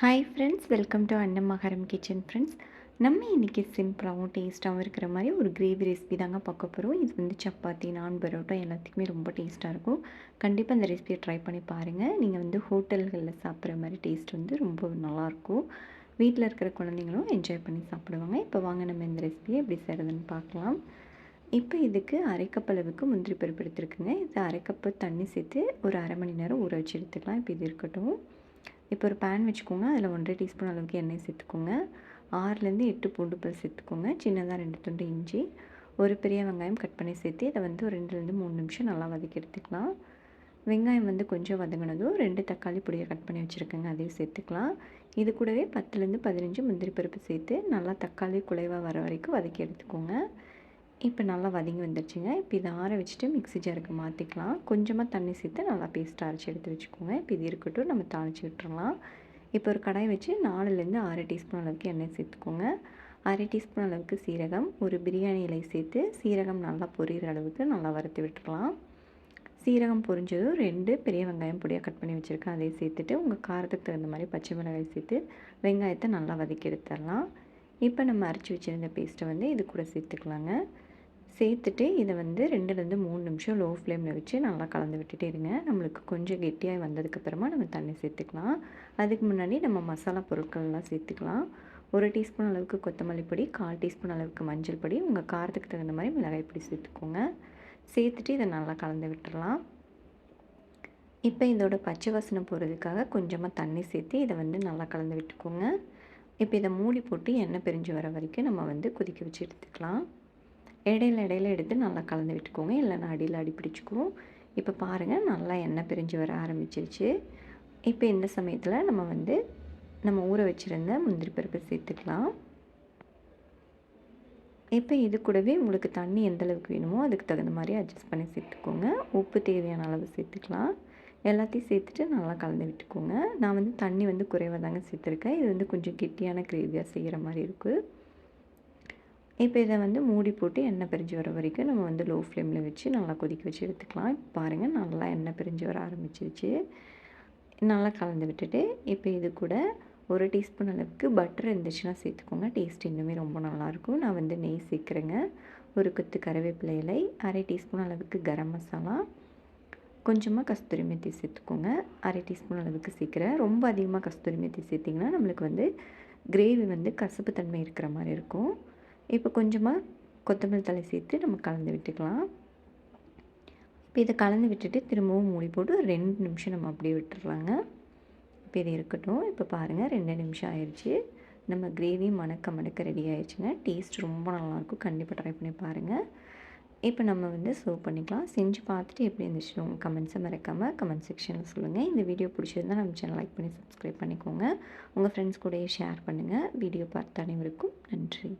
Hi friends welcome to Annamakaram kitchen friends நம்ம இன்றைக்கி சிம்பிளாகவும் டேஸ்ட்டாகவும் இருக்கிற மாதிரி ஒரு கிரேவி ரெசிபி தாங்க பார்க்க போகிறோம் இது வந்து சப்பாத்தி நான் பரோட்டா எல்லாத்துக்குமே ரொம்ப டேஸ்ட்டாக இருக்கும். கண்டிப்பாக இந்த ரெசிபியை ட்ரை பண்ணி பாருங்கள் நீங்கள் வந்து ஹோட்டல்களில் சாப்பிட்ற மாதிரி டேஸ்ட் வந்து ரொம்ப நல்லாயிருக்கும் வீட்டில் இருக்கிற குழந்தைங்களும் என்ஜாய் பண்ணி சாப்பிடுவாங்க. இப்போ வாங்க நம்ம இந்த ரெசிபியை எப்படி செய்கிறதுன்னு பார்க்கலாம். இப்போ இதுக்கு அரைக்கப் அளவுக்கு முந்திரி பருப்பு எடுத்துருக்குங்க. இது அரைக்கப்பு தண்ணி சேர்த்து ஒரு அரை மணி நேரம் ஊற வச்சு எடுத்துக்கலாம். இப்போ இது இருக்கட்டும். இப்போ ஒரு பேன் வச்சுக்கோங்க. அதில் ஒன்றரை டீஸ்பூன் அளவுக்கு எண்ணெய் சேர்த்துக்கோங்க. ஆறுலேருந்து எட்டு பூண்டு பல் சேர்த்துக்கோங்க. சின்னதாக ரெண்டு துண்டு இஞ்சி ஒரு பெரிய வெங்காயம் கட் பண்ணி சேர்த்து இதை வந்து ஒரு ரெண்டுலேருந்து மூணு நிமிஷம் நல்லா வதக்கி எடுத்துக்கலாம். வெங்காயம் வந்து கொஞ்சம் வதங்கினதும் ரெண்டு தக்காளி பொடியை கட் பண்ணி வச்சுருக்கேங்க. அதையும் சேர்த்துக்கலாம். இது கூடவே பத்துலேருந்து பதினஞ்சு முந்திரி பருப்பு சேர்த்து நல்லா தக்காளி குலைவாக வர வரைக்கும் வதக்கி எடுத்துக்கோங்க. இப்போ நல்லா வதங்கி வந்துடுச்சுங்க. இப்போ இதை ஆற வச்சுட்டு மிக்ஸி ஜாருக்கு மாற்றிக்கலாம் கொஞ்சமாக தண்ணி சேர்த்து நல்லா பேஸ்ட்டாக அரைச்சி எடுத்து வச்சுக்கோங்க. இப்போ இது இருக்கட்டும் நம்ம தாளித்து விட்டுறலாம். இப்போ ஒரு கடாய் வச்சு நாலுலேருந்து ஆறு டீஸ்பூன் அளவுக்கு எண்ணெய் சேர்த்துக்கோங்க. அரை டீஸ்பூன் அளவுக்கு சீரகம் ஒரு பிரியாணி இலை சேர்த்து சீரகம் நல்லா பொரியிற அளவுக்கு நல்லா வறுத்து விட்டுறலாம் சீரகம் பொரிஞ்சதும் ரெண்டு பெரிய வெங்காயம் பொடியாக கட் பண்ணி வச்சுருக்கேன். அதை சேர்த்துட்டு உங்கள் காரத்துக்கு தகுந்த மாதிரி பச்சை மிளகாய் சேர்த்து வெங்காயத்தை நல்லா வதக்கி எடுத்துடலாம். இப்போ நம்ம அரைச்சி வச்சுருந்த பேஸ்ட்டை வந்து இது கூட சேர்த்துக்கலாங்க. சேர்த்துட்டு இதை வந்து ரெண்டுலேருந்து மூணு நிமிஷம் லோ ஃப்ளேமில் வச்சு நல்லா கலந்து விட்டுட்டே இருங்க. நம்மளுக்கு கொஞ்சம் கெட்டியாக வந்ததுக்கப்புறமா நம்ம தண்ணி சேர்த்துக்கலாம். அதுக்கு முன்னாடி நம்ம மசாலா பொருட்கள்லாம் சேர்த்துக்கலாம். ஒரு டீஸ்பூன் அளவுக்கு கொத்தமல்லி பொடி கால் டீஸ்பூன் அளவுக்கு மஞ்சள் பொடி உங்கள் காரத்துக்கு தகுந்த மாதிரி மிளகாய் பொடி சேர்த்துக்கோங்க. சேர்த்துட்டு இதை நல்லா கலந்து விட்டுறலாம். இப்போ இதோட பச்சை வாசனை போகிறதுக்காக கொஞ்சமாக தண்ணி சேர்த்து இதை வந்து நல்லா கலந்து விட்டுக்கோங்க. இப்போ இதை மூடி போட்டு எண்ணெய் பிரிஞ்சு வர வரைக்கும் நம்ம வந்து கொதிக்க வச்சு எடுத்துக்கலாம். இடையில இடையில எடுத்து நல்லா கலந்து விட்டுக்கோங்க. இல்லைன்னா அடியில் அடி பிடிச்சிக்கும். இப்போ பாருங்கள் நல்லா எண்ணெய் பிரிஞ்சு வர ஆரம்பிச்சிருச்சு. இப்போ இந்த சமயத்தில் நம்ம வந்து நம்ம ஊற வச்சுருந்த முந்திரி பருப்பு சேர்த்துக்கலாம். இப்போ இது கூடவே உங்களுக்கு தண்ணி எந்த அளவுக்கு வேணுமோ அதுக்கு தகுந்த மாதிரி அட்ஜஸ்ட் பண்ணி சேர்த்துக்கோங்க. உப்பு தேவையான அளவு சேர்த்துக்கலாம். எல்லாத்தையும் சேர்த்துட்டு நல்லா கலந்து விட்டுக்கோங்க. நான் வந்து தண்ணி வந்து குறைவாக தாங்க சேர்த்துருக்கேன். இது வந்து கொஞ்சம் கெட்டியான கிரேவியாக செய்கிற மாதிரி இருக்குது இப்போ இதை வந்து மூடி போட்டு எண்ணெய் பிரிஞ்சு வர வரைக்கும் நம்ம வந்து லோ ஃப்ளேமில் வச்சு நல்லா கொதிக்க வச்சு எடுத்துக்கலாம். இப்போ பாருங்கள் நல்லா எண்ணெய் பிரிஞ்சு வர ஆரம்பிச்சிருச்சு. நல்லா கலந்து விட்டுட்டு இப்போ இது கூட ஒரு டீஸ்பூன் அளவுக்கு பட்டர் இருந்துச்சுன்னா சேர்த்துக்கோங்க. டேஸ்ட் இன்னுமே ரொம்ப நல்லாயிருக்கும். நான் வந்து நெய் சேர்க்குறேங்க. ஒரு கொத்து கருவேப்பிலை இலை அரை டீஸ்பூன் அளவுக்கு கரம் மசாலா கொஞ்சமாக கஸ்தூரி மெத்தி சேர்த்துக்கோங்க. அரை டீஸ்பூன் அளவுக்கு சீக்கிரம் ரொம்ப அதிகமாக கஸ்தூரி மெத்தி சேர்த்திங்கன்னா நம்மளுக்கு வந்து கிரேவி வந்து கசப்பு தன்மை இருக்கிற மாதிரி இருக்கும். இப்போ கொஞ்சமாக கொத்தமல்லி தலை சேர்த்து நம்ம கலந்து விட்டுக்கலாம். இப்போ இதை கலந்து விட்டுட்டு திரும்பவும் மூடி போட்டு ரெண்டு நிமிஷம் நம்ம அப்படியே விட்டுடலாங்க இப்போ இது இருக்கட்டும். இப்போ பாருங்கள் ரெண்டு நிமிஷம் ஆயிடுச்சு நம்ம கிரேவி மணக்க மணக்க ரெடி ஆயிடுச்சுங்க டேஸ்ட் ரொம்ப நல்லாயிருக்கும். கண்டிப்பாக ட்ரை பண்ணி பாருங்கள் இப்போ நம்ம வந்து சர்வ் பண்ணிக்கலாம். செஞ்சு பார்த்துட்டு எப்படி இருந்துச்சு உங்கள் கமெண்ட்ஸை மறக்காமல் கமெண்ட் செக்ஷனில் சொல்லுங்கள் இந்த வீடியோ பிடிச்சிருந்தால் நம்ம சேனல் லைக் பண்ணி சப்ஸ்கிரைப் பண்ணிக்கோங்க. உங்கள் ஃப்ரெண்ட்ஸ் கூடயே ஷேர் பண்ணுங்கள் வீடியோ பார்த்த அனைவருக்கும் நன்றி.